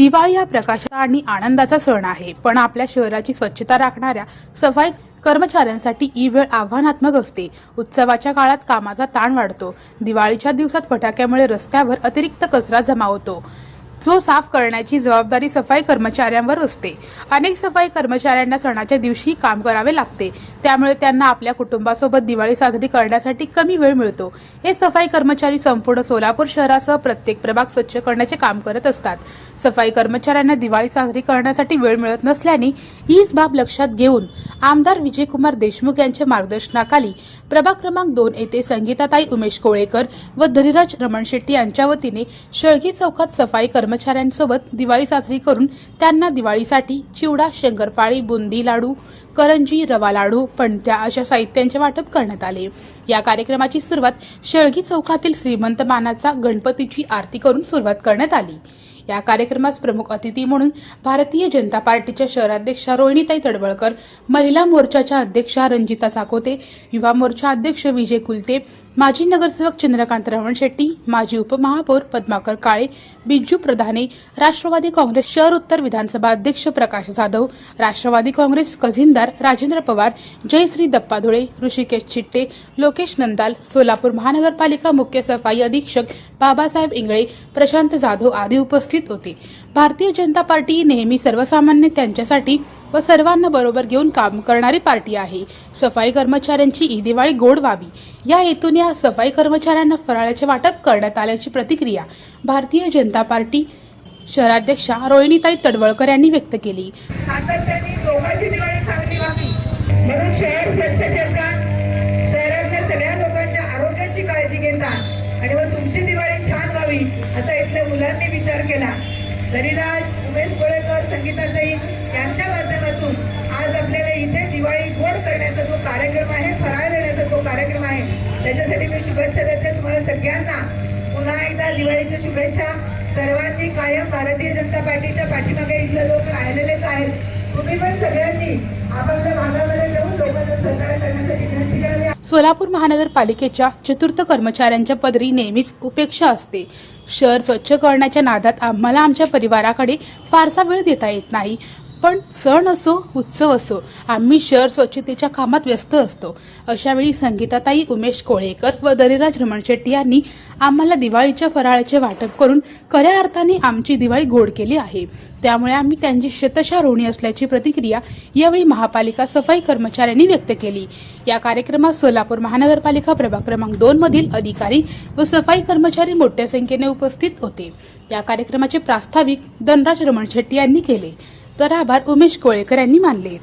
दिवाळी हा प्रकाशाचा आणि आनंदाचा सण आहे. पण आपल्या शहराची स्वच्छता राखणाऱ्या सफाई कर्मचाऱ्यांसाठी ही वेळ आव्हानात्मक असते. उत्सवाच्या काळात कामाचा ताण वाढतो. दिवाळीच्या दिवसात फटाक्यामुळे रस्त्यावर अतिरिक्त कचरा जमा होतो. जो साफ करण्याची जबाबदारी सफाई कर्मचाऱ्यांवर असते. अनेक सफाई कर्मचाऱ्यांना सणाच्या दिवशी काम करावे लागते. त्यामुळे त्यांना आपल्या कुटुंबासोबत दिवाळी साजरी करण्यासाठी कमी वेळ मिळतो. हे सफाई कर्मचारी संपूर्ण सोलापूर शहरासह प्रत्येक प्रभाग स्वच्छ करण्याचे काम करत असतात. सफाई कर्मचाऱ्यांना दिवाळी साजरी करण्यासाठी वेळ मिळत नसल्याने हीच बाब लक्षात घेऊन आमदार विजयकुमार देशमुख यांच्या मार्गदर्शनाखाली प्रभाग क्रमांक दोन येथे संगीताताई उमेश कोळेकर व धरीराज रमण शेट्टी यांच्या वतीने शेळगी चौकात सफाई कर्मचाऱ्यांसोबत दिवाळी साजरी करून त्यांना दिवाळीसाठी चिवडा शंकरपाळी बुंदी लाडू करंजी रवा लाडू पणत्या अशा साहित्यांचे वाटप करण्यात आले. या कार्यक्रमाची सुरुवात शेळगी चौकातील श्रीमंत मानाचा गणपतीची आरती करून सुरुवात करण्यात आली. या कार्यक्रमास प्रमुख अतिथी म्हणून भारतीय जनता पार्टीच्या शहराध्यक्षा रोहिणीताई तडवळकर महिला मोर्चाच्या अध्यक्षा रंजिता चाकोते युवा मोर्चा अध्यक्ष विजय कुलते माजी नगरसेवक चंद्रकांत रमण शेट्टी माजी उपमहापौर पद्माकर काळे बिज्जू प्रधाने राष्ट्रवादी काँग्रेस शहर उत्तर विधानसभा अध्यक्ष प्रकाश जाधव राष्ट्रवादी काँग्रेस खजिनदार राजेंद्र पवार जयश्री दप्पा धुळे ऋषिकेश चिट्टे लोकेश नंदाल सोलापूर महानगरपालिका मुख्य सफाई अधीक्षक बाबासाहेब इंगळे प्रशांत जाधव आदी उपस्थित होते. भारतीय जनता पार्टी ही नेहमी सर्वसामान्य त्यांच्यासाठी व सर्वांना बरोबर घेऊन काम करणारी पार्टी आहे. सफाई कर्मचाऱ्यांची ही दिवाळी गोड व्हावी. या हेतूने या सफाई कर्मचाऱ्यांना फराळाचे वाटप करण्यात आल्याची प्रतिक्रिया भारतीय जनता पार्टी शहराध्यक्षा रोहिणीताई तडवळकर यांनी व्यक्त केली. सातत्याने दोघांची दिवाळी चांगली व्हावी. म्हणून शहर स्वच्छ असा इथल्या मुलांनी विचार केला. धनिराज उमेश कोळेकर संगीताताई यांच्या माध्यमातून आज आपल्याला इथे दिवाळी गोड करण्याचा जो कार्यक्रम आहे फराळ देण्याचा जो कार्यक्रम आहे त्याच्यासाठी मी शुभेच्छा देते. तुम्हाला सगळ्यांना पुन्हा एकदा दिवाळीच्या शुभेच्छा. सर्वांनी कायम भारतीय जनता पार्टीच्या पाठीमागे इथले लोक राहिलेलेच आहेत. तुम्ही पण सगळ्यांनी आपापल्या भागामध्ये जाऊन लोकांना सहकार्य करण्यासाठी विनंती करावी सोलापूर महानगरपालिकेच्या चतुर्थ कर्मचाऱ्यांच्या पदरी नेहमीच उपेक्षा असते. शहर स्वच्छ करण्याच्या नादात आम्हाला आमच्या परिवाराकडे फारसा वेळ देता येत नाही. पण सण असो उत्सव असो आम्ही शहर स्वच्छतेच्या कामात व्यस्त असतो. अशावेळी संगीताताई उमेश कोळेकर व दरिराज रमण शेट्टी यांनी आम्हाला दिवाळीच्या फराळाचे वाटप करून खऱ्या अर्थाने आमची दिवाळी गोड केली आहे. त्यामुळे आम्ही त्यांची शतशा ऋणी असल्याची प्रतिक्रिया यावेळी महापालिका सफाई कर्मचाऱ्यांनी व्यक्त केली. या कार्यक्रमात सोलापूर महानगरपालिका प्रभाग क्रमांक दोन मधील अधिकारी व सफाई कर्मचारी मोठ्या संख्येने उपस्थित होते. या कार्यक्रमाचे प्रास्ताविक धनराज रमण शेट्टी यांनी केले. तर आभार उमेश कोळेकर यांनी मानले.